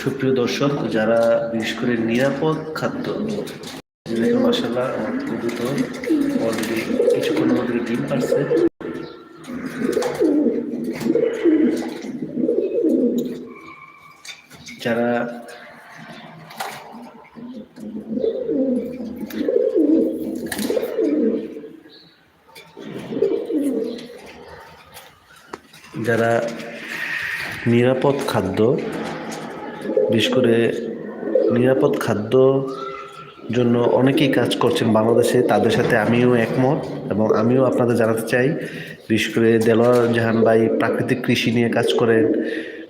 সুপ্রিয় দর্শক, যারা বিশেষ করে নিরাপদ খাদ্য মাসাল্লাহ আমার অলরেডি কিছুক্ষণ মধ্যে ডিম পারছে। যারা যারা নিরাপদ খাদ্য, বিশেষ করে নিরাপদ খাদ্য জন্য অনেকেই কাজ করছেন বাংলাদেশে, তাদের সাথে আমিও একমত এবং আমিও আপনাদের জানাতে চাই। বিশেষ করে দেলোয়ার জাহান ভাই প্রাকৃতিক কৃষি নিয়ে কাজ করেন,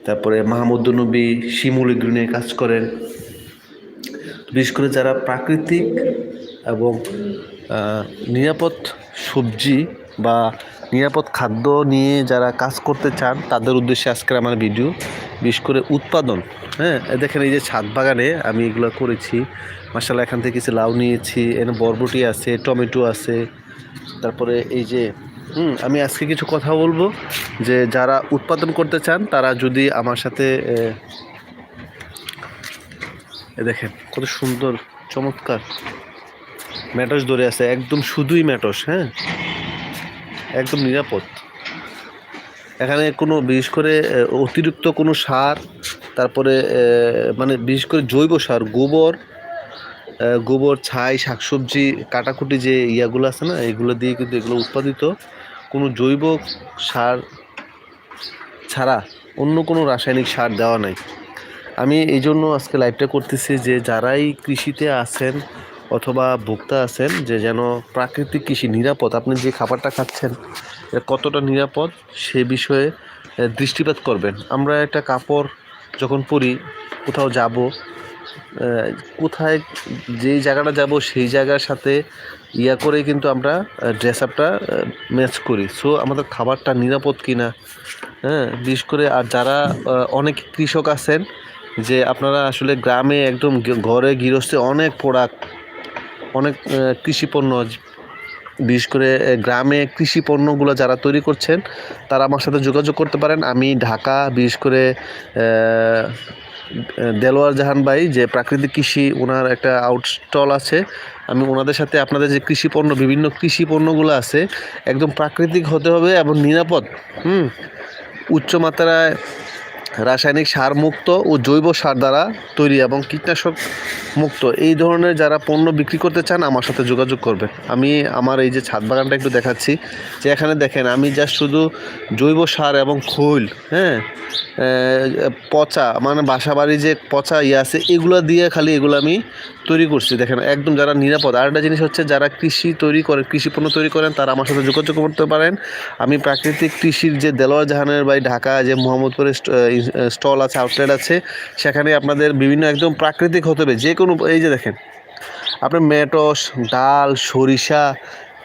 তারপরে মাহমুদুলনবী শিমুল এগুলো নিয়ে কাজ করেন। বিশেষ করে যারা প্রাকৃতিক এবং নিরাপদ সবজি বা নিরাপদ খাদ্য নিয়ে যারা কাজ করতে চান, তাদের উদ্দেশ্যে আজকের আমার ভিডিও বিশেষ করে উৎপাদন। হ্যাঁ দেখেন এই যে ছাদ বাগানে আমি এগুলো করেছি। মাসাল্লাহ এখান থেকে কিছু লাউ নিয়েছি, এখানে বরবটি আছে, টমেটো আছে, তারপরে এই যে, হুম, আমি আজকে কিছু কথা বলব যে যারা উৎপাদন করতে চান, তারা যদি আমার সাথে দেখেন কত সুন্দর, চমৎকার ম্যাটস ধরে আছে, একদম শুধুই ম্যাটস হ্যাঁ? একদম নিরাপদ। এখানে কোনো বিশেষ করে অতিরিক্ত কোনো সার, তারপরে মানে বিশেষ করে জৈব সার, গোবর গোবর, ছাই, শাকসবজি, কাটাকুটি যে ইয়াগুলো আছে না, এগুলো দিয়ে কিন্তু এগুলো উৎপাদিত। কোনো জৈব সার ছাড়া অন্য কোনো রাসায়নিক সার দেওয়া নাই। আমি এই জন্য আজকে লাইভটা করতেছি যে যারাই কৃষিতে আছেন অথবা ভোক্তা আছেন যে যেন প্রাকৃতিক কৃষি নিরাপদ, আপনি যে খাবারটা খাচ্ছেন কতটা নিরাপদ সে বিষয়ে দৃষ্টিপাত করবেন। আমরা একটা কাপড় যখন পরি, কোথাও যাব কোথায় যেই জায়গাটা যাব, সেই জায়গার সাথে ইয়া করে কিন্তু আমরা ড্রেস আপটা ম্যাচ করি। সো আমাদের খাবারটা নিরাপদ কিনা হ্যাঁ বিশেষ করে আর যারা অনেক কৃষক আছেন, যে আপনারা আসলে গ্রামে একদম ঘরে গৃহস্থে অনেক প্রোডাক্ট অনেক কৃষি পণ্য বিশেষ করে গ্রামে কৃষি পণ্যগুলো যারা তৈরি করছেন, তারা আমার সাথে যোগাযোগ করতে পারেন। আমি ঢাকা, বিশেষ করে দেলোয়ার জাহান ভাই, যে প্রাকৃতিক কৃষি ওনার একটা আউটস্টল আছে। আমি ওনাদের সাথে আপনাদের যে কৃষি পণ্য বিভিন্ন কৃষি পণ্যগুলো আছে, একদম প্রাকৃতিক হতে হবে এবং নিরাপদ, হুম? উচ্চমাত্রায় রাসায়নিক সার মুক্ত ও জৈব সার দ্বারা তৈরি এবং কীটনাশক মুক্ত। এই ধরনের যারা পণ্য বিক্রি করতে চান, আমার সাথে যোগাযোগ করবে আমি আমার এই যে ছাদ বাগানটা একটু দেখাচ্ছি, যে এখানে দেখেন, আমি যা শুধু জৈব সার এবং খৈল হ্যাঁ? পচা মানে বাসাবাড়ি যে পচা ইয়ে আছে, এগুলো দিয়ে খালি এগুলো আমি তৈরি করছি। দেখেন, একদম যারা নিরাপদ। আর একটা জিনিস হচ্ছে, যারা কৃষি তৈরি করে, কৃষি পণ্য তৈরি করেন, তারা আমার সাথে যোগাযোগ করতে পারেন। আমি প্রাকৃতিক কৃষির যে দেলোয়ার জাহানের বাড়ি, ঢাকা, যে মোহাম্মদপুরে স্টল আছে, আউটলেট আছে, সেখানে আপনাদের বিভিন্ন একদম প্রাকৃতিক হতে হবে। যে কোনো, এই যে দেখেন, আপনার মেটস, ডাল, সরিষা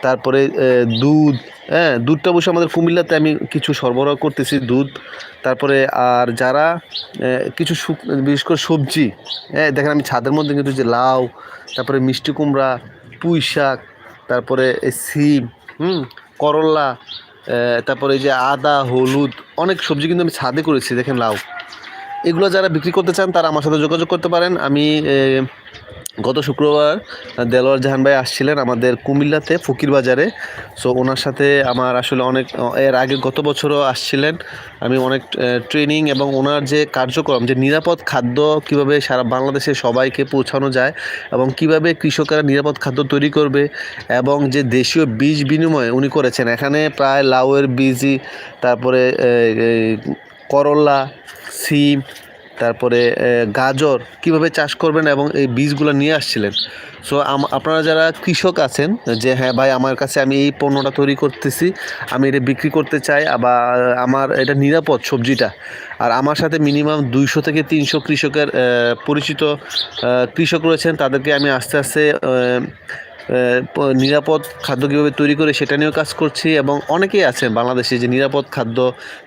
তারপরে দুধ হ্যাঁ দুধটা অবশ্য আমাদের কুমিল্লাতে আমি কিছু সরবরাহ করতেছি, দুধ। তারপরে, আর যারা কিছু শুক- বিশেষ করে সবজি হ্যাঁ দেখেন আমি ছাদের মধ্যে কিন্তু যে লাউ, তারপরে মিষ্টি কুমড়া, পুঁই শাক, তারপরে সিম, হুম করল্লা তারপরে এই যে আদা, হলুদ, অনেক সবজি কিন্তু আমি ছাদে করেছি, দেখেন লাউ। এগুলো যারা বিক্রি করতে চান, তারা আমার সাথে যোগাযোগ করতে পারেন। আমি গত শুক্রবার দেলোয়ার জাহান ভাই আসছিলেন আমাদের কুমিল্লাতে ফকির বাজারে। সো ওনার সাথে আমার আসলে অনেক, এর আগে গত বছরও আসছিলেন। আমি অনেক ট্রেনিং এবং ওনার যে কার্যক্রম, যে নিরাপদ খাদ্য কীভাবে সারা বাংলাদেশে সবাইকে পৌঁছানো যায় এবং কীভাবে কৃষকেরা নিরাপদ খাদ্য তৈরি করবে এবং যে দেশীয় বীজ বিনিময় উনি করেছেন। এখানে প্রায় লাউয়ের বীজই, তারপরে করল্লা সিম তারপরে গাজর কীভাবে চাষ করবেন এবং এই বীজগুলো নিয়ে আসছিলেন। সো আপনারা যারা কৃষক আছেন, যে হ্যাঁ ভাই আমার কাছে আমি এই পণ্যটা তৈরি করতেছি, আমি এটা বিক্রি করতে চাই, আবার আমার এটা নিরাপদ সবজিটা, আর আমার সাথে মিনিমাম দুইশো থেকে তিনশো কৃষকের পরিচিত কৃষক রয়েছেন, তাদেরকে আমি আস্তে আস্তে নিরাপদ খাদ্য কীভাবে তৈরি করে সেটা নিয়েও কাজ করছি এবং অনেকেই আছেন বাংলাদেশে যে নিরাপদ খাদ্য,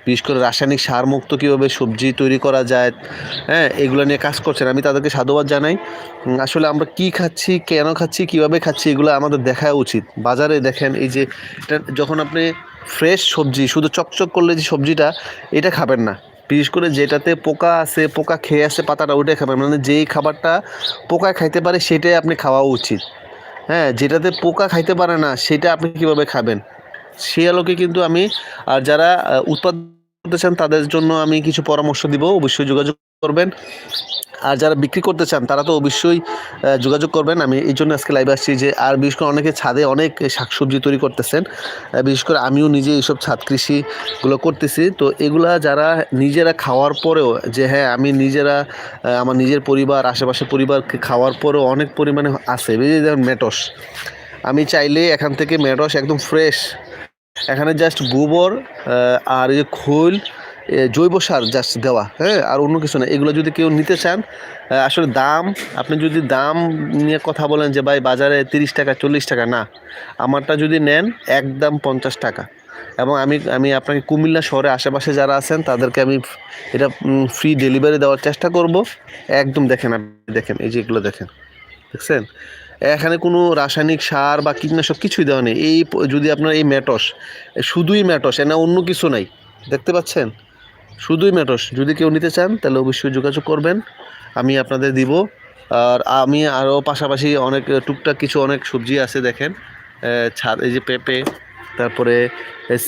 বিশেষ করে রাসায়নিক সার মুক্ত কীভাবে সবজি তৈরি করা যায় হ্যাঁ এগুলো নিয়ে কাজ করছেন। আমি তাদেরকে সাধুবাদ জানাই। আসলে আমরা কি খাচ্ছি, কেন খাচ্ছি, কীভাবে খাচ্ছি, এগুলো আমাদের দেখা উচিত। বাজারে দেখেন এই যে, এটা যখন আপনি ফ্রেশ সবজি, শুধু চকচক করলে যে সবজিটা, এটা খাবেন না। বিশেষ করে যেটাতে পোকা আছে, পোকা খেয়ে আসে পাতাটা ওইটাই খাবেন। মানে যেই খাবারটা পোকা খাইতে পারে, সেটাই আপনি খাওয়া উচিত। হ্যাঁ যেটাতে পোকা খাইতে পারে না, সেটা আপনি কীভাবে খাবেন? সে আলোকে কিন্তু আমি, আর যারা উৎপাদন করতে চান, তাদের জন্য আমি কিছু পরামর্শ দিব, অবশ্যই যোগাযোগ করবেন। আর যারা বিক্রি করতে চান, তারা তো অবশ্যই যোগাযোগ করবেন। আমি এই জন্য আজকে লাইভে আসছি যে, আর বিশেষ করে অনেকে ছাদে অনেক শাকসবজি তৈরি করতেছেন। বিশেষ করে আমিও নিজে এইসব ছাদ কৃষিগুলো করতেছি। তো এগুলা যারা নিজেরা খাওয়ার পরেও যে হ্যাঁ আমি নিজেরা আমার নিজের পরিবার, আশেপাশের পরিবারকে খাওয়ার পরেও অনেক পরিমাণে আছে। যেমন মেটস আমি চাইলে এখান থেকে মেটস একদম ফ্রেশ এখানে জাস্ট গোবর আর এই যে খোল জৈব সার জাস্ট দেওয়া হ্যাঁ? আর অন্য কিছু না। এগুলো যদি কেউ নিতে চান আসলে দাম, আপনি যদি দাম নিয়ে কথা বলেন যে, ভাই, বাজারে তিরিশ টাকা, চল্লিশ টাকা না। আমারটা যদি নেন, একদম পঞ্চাশ টাকা। এবং আমি আমি আপনাকে কুমিল্লা শহরে আশেপাশে যারা আছেন, তাদেরকে আমি এটা ফ্রি ডেলিভারি দেওয়ার চেষ্টা করব। একদম দেখেন আপনি, দেখেন, এই যে এগুলো দেখেন, দেখছেন? এখানে কোনো রাসায়নিক সার বা কীটনাশক কিছুই দেওয়া নেই। এই যদি আপনার এই ম্যাটস, শুধুই ম্যাটস এনা অন্য কিছু নাই। দেখতে পাচ্ছেন? শুধুই ম্যাটস। যদি কেউ নিতে চান, তাহলে অবশ্যই যোগাযোগ করবেন। আমি আপনাদের দিব। আর আমি আরও পাশাপাশি অনেক, টুকটাক কিছু অনেক সবজি আছে দেখেন। ছাদ, এই যে পেঁপে, তারপরে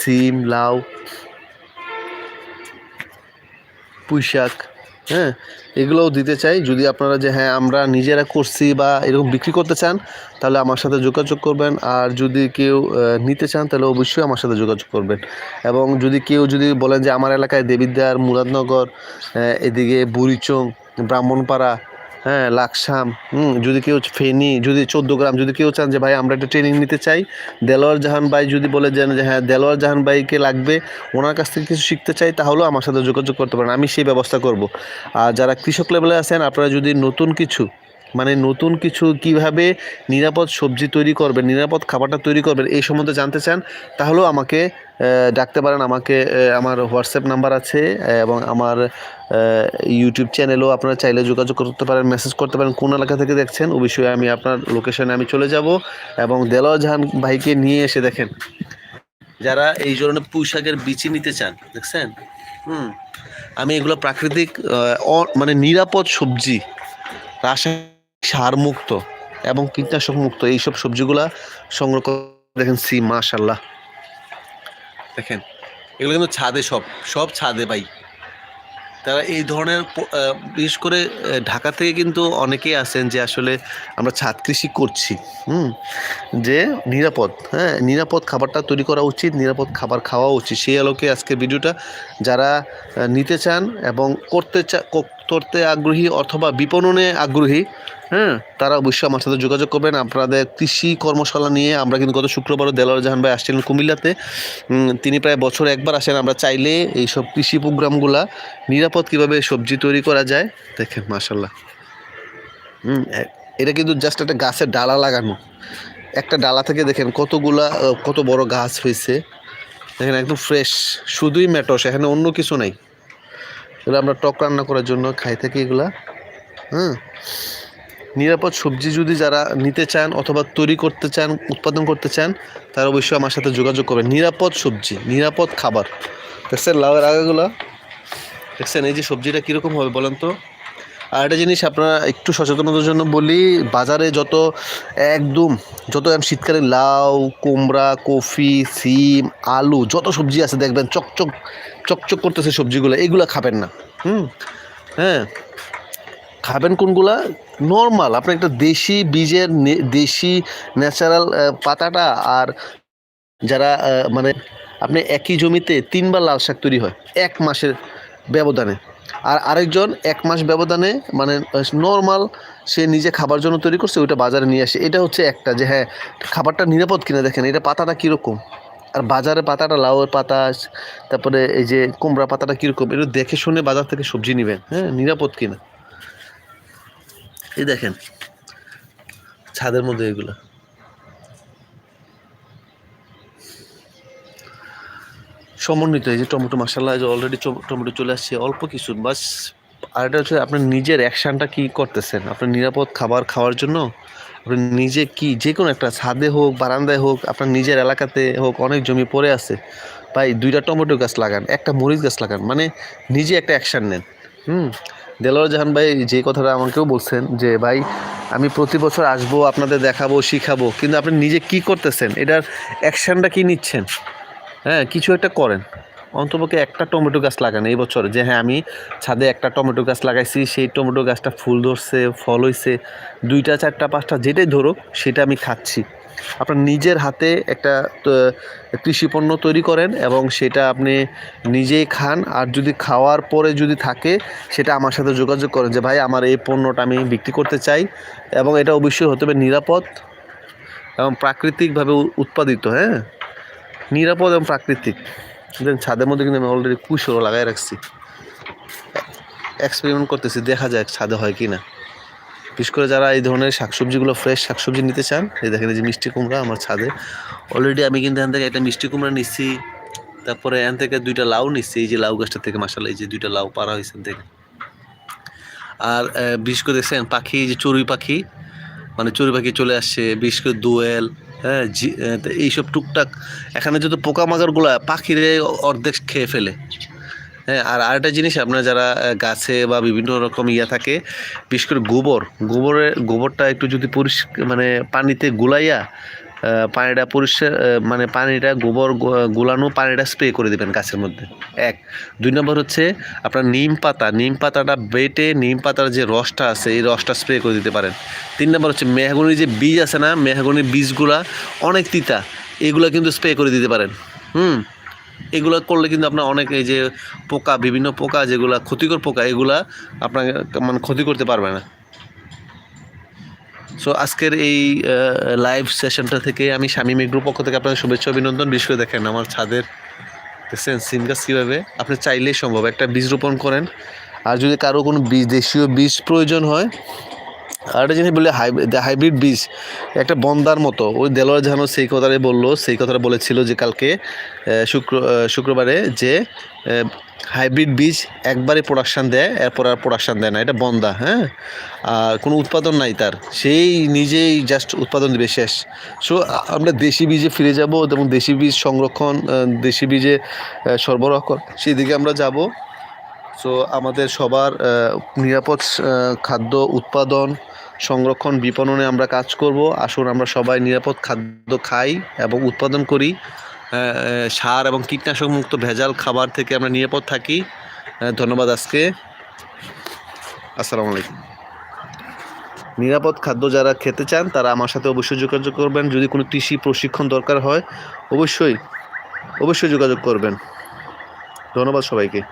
সিম, লাউ পুঁই শাক হ্যাঁ এগুলোও দিতে চাই। যদি আপনারা যে হ্যাঁ আমরা নিজেরা করছি বা এরকম বিক্রি করতে চান, তাহলে আমার সাথে যোগাযোগ করবেন। আর যদি কেউ নিতে চান, তাহলে অবশ্যই আমার সাথে যোগাযোগ করবেন। এবং যদি কেউ যদি বলেন যে, আমার এলাকায় দেবিদ্বার, মুরাদনগর এদিকে বুড়িচং, ব্রাহ্মণপাড়া হ্যাঁ লাকসাম, হুম, যদি কেউ ফেনি, যদি চোদ্দ গ্রাম, যদি কেউ চান যে, ভাই, আমরা একটা ট্রেনিং নিতে চাই। দেলোয়ার জাহান ভাই যদি বলে যে হ্যাঁ দেলোয়ার জাহান ভাইকে লাগবে, ওনার কাছ থেকে কিছু শিখতে চাই, তাহলেও আমার সাথে যোগাযোগ করতে পারেন। আমি সেই ব্যবস্থা করব। আর যারা কৃষক লেভেলে আছেন, আপনারা যদি নতুন কিছু মানে নতুন কিছু কীভাবে নিরাপদ সবজি তৈরি করবেন, নিরাপদ খাবারটা তৈরি করবেন, এই সম্বন্ধে জানতে চান, তাহলেও আমাকে ডাকতে পারেন। আমাকে আমার হোয়াটসঅ্যাপ নাম্বার আছে এবং আমার ইউটিউব চ্যানেলও আপনারা চাইলে যোগাযোগ করতে পারেন, মেসেজ করতে পারেন। কোন এলাকা থেকে দেখছেন অবশ্যই আমি আপনার লোকেশনে আমি চলে যাব, এবং দেলোয়ার জাহান ভাইকে নিয়ে এসে দেখেন। যারা এই ধরনের পুঁইশাকের বিচি নিতে চান, দেখছেন? হুম। আমি এগুলো প্রাকৃতিক মানে নিরাপদ সবজি, রাসায়নিক সার মুক্ত এবং কীটনাশক মুক্ত। এইসব সবজিগুলা সংগ্রহ দেখেন সি মাশাল্লাহ দেখেন, এগুলো কিন্তু ছাদে সব সব ছাদে ভাই। তারা এই ধরনের বিশেষ করে ঢাকা থেকে কিন্তু অনেকেই আছেন যে আসলে আমরা ছাদ কৃষি করছি, হুম? যে নিরাপদ হ্যাঁ? নিরাপদ খাবারটা তৈরি করা উচিত, নিরাপদ খাবার খাওয়া উচিত। সেই আলোকে আজকে ভিডিওটা যারা নিতে চান এবং করতে চা করতে আগ্রহী অথবা বিপণনে আগ্রহী হ্যাঁ তারা অবশ্যই আমার সাথে যোগাযোগ করবেন। আপনাদের কৃষি কর্মশালা নিয়ে আমরা কিন্তু গত শুক্রবারও দেলোয়ার জাহান ভাই আসছিলেন কুমিল্লাতে। তিনি প্রায় বছর একবার আসেন। আমরা চাইলে এইসব কৃষি প্রোগ্রামগুলা নিরাপদ কীভাবে সবজি তৈরি করা যায়, দেখেন মাশাল্লাহ হুম এটা কিন্তু জাস্ট একটা গাছের ডালা লাগানো। একটা ডালা থেকে দেখেন কতগুলা কত বড় গাছ হয়েছে। দেখেন, একদম ফ্রেশ শুধুই মেটস এখানে অন্য কিছু নাই। এগুলো আমরা টক রান্না করার জন্য খাই থাকি এগুলা। হ্যাঁ নিরাপদ সবজি যদি যারা নিতে চান অথবা তৈরি করতে চান, উৎপাদন করতে চান, তারা অবশ্যই আমার সাথে যোগাযোগ করবেন। নিরাপদ সবজি, নিরাপদ খাবার। দেখছেন লাউয়ের আগাগুলো? দেখছেন এই যে সবজিটা কীরকম হবে বলেন তো? আর একটা জিনিস আপনারা একটু সচেতনতার জন্য বলি, বাজারে যত একদম যত শীতকালে লাউ, কুমড়া, কফি, সিম, আলু, যত সবজি আছে দেখবেন, চকচক চকচক করতেছে সবজিগুলো, এগুলো খাবেন না। হুম? হ্যাঁ? খাবেন কোনগুলা? নর্মাল, আপনি একটা দেশি বীজের দেশি ন্যাচারাল পাতাটা আর যারা মানে আপনি একই জমিতে তিনবার লাল শাক তৈরি হয়, এক মাসের ব্যবধানে। আর আরেকজন এক মাস ব্যবধানে মানে নর্মাল সে নিজে খাবার জন্য তৈরি করছে, ওইটা বাজারে নিয়ে আসে। এটা হচ্ছে একটা যে হ্যাঁ খাবারটা নিরাপদ কিনা দেখেন, এটা পাতাটা কীরকম? আর বাজারে পাতাটা, লাউয়ের পাতা, তারপরে এই যে কুমড়া পাতাটা কীরকম, এটা দেখে শুনে বাজার থেকে সবজি নেবেন হ্যাঁ নিরাপদ কিনা। এই দেখেন, ছাদের মধ্যে এগুলো। সমন্বিত এই যে টমেটো মাসাল্লাহ যে অলরেডি টমেটো চলে আসছে, অল্প কিছু, বাস আর এটা হচ্ছে আপনার নিজের অ্যাকশানটা কি করতেছেন? আপনার নিরাপদ খাবার খাওয়ার জন্য? আপনি নিজে কি যে কোনো একটা ছাদে হোক, বারান্দায় হোক, আপনার নিজের এলাকাতে হোক, অনেক জমি পড়ে আছে, ভাই দুইটা টমেটো গাছ লাগান, একটা মরিচ গাছ লাগান মানে নিজে একটা অ্যাকশান নেন। হুম? দেলোয়ার জাহান ভাই যে কথাটা আমাকেও বলছেন যে, ভাই, আমি প্রতি বছর আসব, আপনাদের দেখাবো, শিখাবো, কিন্তু আপনি নিজে কি করতেছেন? এটার অ্যাকশানটা কি নিচ্ছেন? হ্যাঁ কিছু একটা করেন। অন্তপক্ষে একটা টমেটো গাছ লাগান এই বছর। যে হ্যাঁ আমি ছাদে একটা টমেটো গাছ লাগাইছি, সেই টমেটো গাছটা ফুল ধরছে, ফল হইছে, দুইটা, চারটা, পাঁচটা যেটাই ধরুক, সেটা আমি খাচ্ছি। আপনার নিজের হাতে একটা কৃষি পণ্য তৈরি করেন এবং সেটা আপনি নিজেই খান। আর যদি খাওয়ার পরে যদি থাকে, সেটা আমার সাথে যোগাযোগ করেন যে, ভাই, আমার এই পণ্যটা আমি বিক্রি করতে চাই। এবং এটা অবশ্যই হতে হবে নিরাপদ এবং প্রাকৃতিকভাবে উৎপাদিত হ্যাঁ? নিরাপদ এবং প্রাকৃতিক। দেন ছাদের মধ্যে কিন্তু আমি অলরেডি কুশোরও লাগাই রাখছি। এক্সপেরিমেন্ট করতেছি, দেখা যাক ছাদে হয় কি না বিশেষ করে যারা এই ধরনের শাকসবজিগুলো ফ্রেশ শাকসবজি নিতে চান, এই দেখেন যে মিষ্টি কুমড়া আমার ছাদে। অলরেডি আমি কিন্তু এখান থেকে একটা মিষ্টি কুমড়া নিচ্ছি তারপরে এখান থেকে দুইটা লাউ নিচ্ছি এই যে লাউ গাছটা থেকে মাসাল্লাহ এই যে দুইটা লাউ পাড়া হয়েছে থেকে। আর বিশেষ করে দেখছেন, পাখি যে চড়ুই পাখি মানে চড়ুই পাখি চলে আসছে, বিশেষ করে দোয়েল হ্যাঁ এইসব টুকটাক, এখানে যত পোকামাকড়গুলো, পাখিরে অর্ধেক খেয়ে ফেলে। হ্যাঁ আর আরেকটা জিনিস, আপনার যারা গাছে বা বিভিন্ন রকম ইয়া থাকে, বিশেষ করে গোবর গোবরের গোবরটা একটু যদি পরিষ্কার মানে পানিতে গুলাইয়া পানিটা পরিষ্কার মানে পানিটা গোবর গুলানো পানিটা স্প্রে করে দেবেন গাছের মধ্যে। এক। দুই নম্বর হচ্ছে আপনার নিম পাতা। নিম পাতাটা বেটে নিম পাতার যে রসটা আছে, এই রসটা স্প্রে করে দিতে পারেন। তিন নম্বর হচ্ছে মেহগনির যে বীজ আছে না মেহগনির বীজগুলা অনেক তিতা, এগুলো কিন্তু স্প্রে করে দিতে পারেন। হুম? এগুলো করলে কিন্তু আপনার অনেক এই যে পোকা, বিভিন্ন পোকা যেগুলা, ক্ষতিকর পোকা, এগুলা আপনাকে মানে ক্ষতি করতে পারবে না। সো আজকের এই লাইভ সেশনটা থেকে আমি স্বামী মেঘ্রুর পক্ষ থেকে আপনাদের শুভেচ্ছা, অভিনন্দন। বিশেষ করে দেখেন আমার ছাদের দেখছেন, সিম গাছ কীভাবে? আপনি চাইলেই সম্ভব, একটা বীজ রোপণ করেন। আর যদি কারও কোনো বীজ দেশীয় বীজ প্রয়োজন হয় আর একটা জিনিস বলে হাইব্রিড বীজ, একটা বন্দার মতো। ওই দেলোয়ার জাহানো সেই কথাটাই বলল, সেই কথাটা বলেছিল যে কালকে শুক্র শুক্রবারে যে হাইব্রিড বীজ একবারে প্রোডাকশান দেয়, এরপর আর প্রোডাকশান দেয় না। এটা বন্দা হ্যাঁ? আর কোনো উৎপাদন নাই তার। সেই নিজেই জাস্ট উৎপাদন দেবে শেষ সো আমরা দেশি বীজে ফিরে যাব এবং দেশি বীজ সংরক্ষণ দেশি বীজে সরবরাহ সেই দিকে আমরা যাব। সো আমাদের সবার নিরাপদ খাদ্য উৎপাদন সংরক্ষণ বিপণনে আমরা কাজ করব। আসুন আমরা সবাই নিরাপদ খাদ্য খাই এবং উৎপাদন করি। সার এবং কীটনাশক মুক্ত ভেজাল খাবার থেকে আমরা নিরাপদ থাকি। ধন্যবাদ আজকে। আসসালামু আলাইকুম। নিরাপদ খাদ্য যারা খেতে চান, তারা আমার সাথে অবশ্যই যোগাযোগ করবেন। যদি কোনো কৃষি প্রশিক্ষণ দরকার হয়, অবশ্যই অবশ্যই যোগাযোগ করবেন। ধন্যবাদ সবাইকে।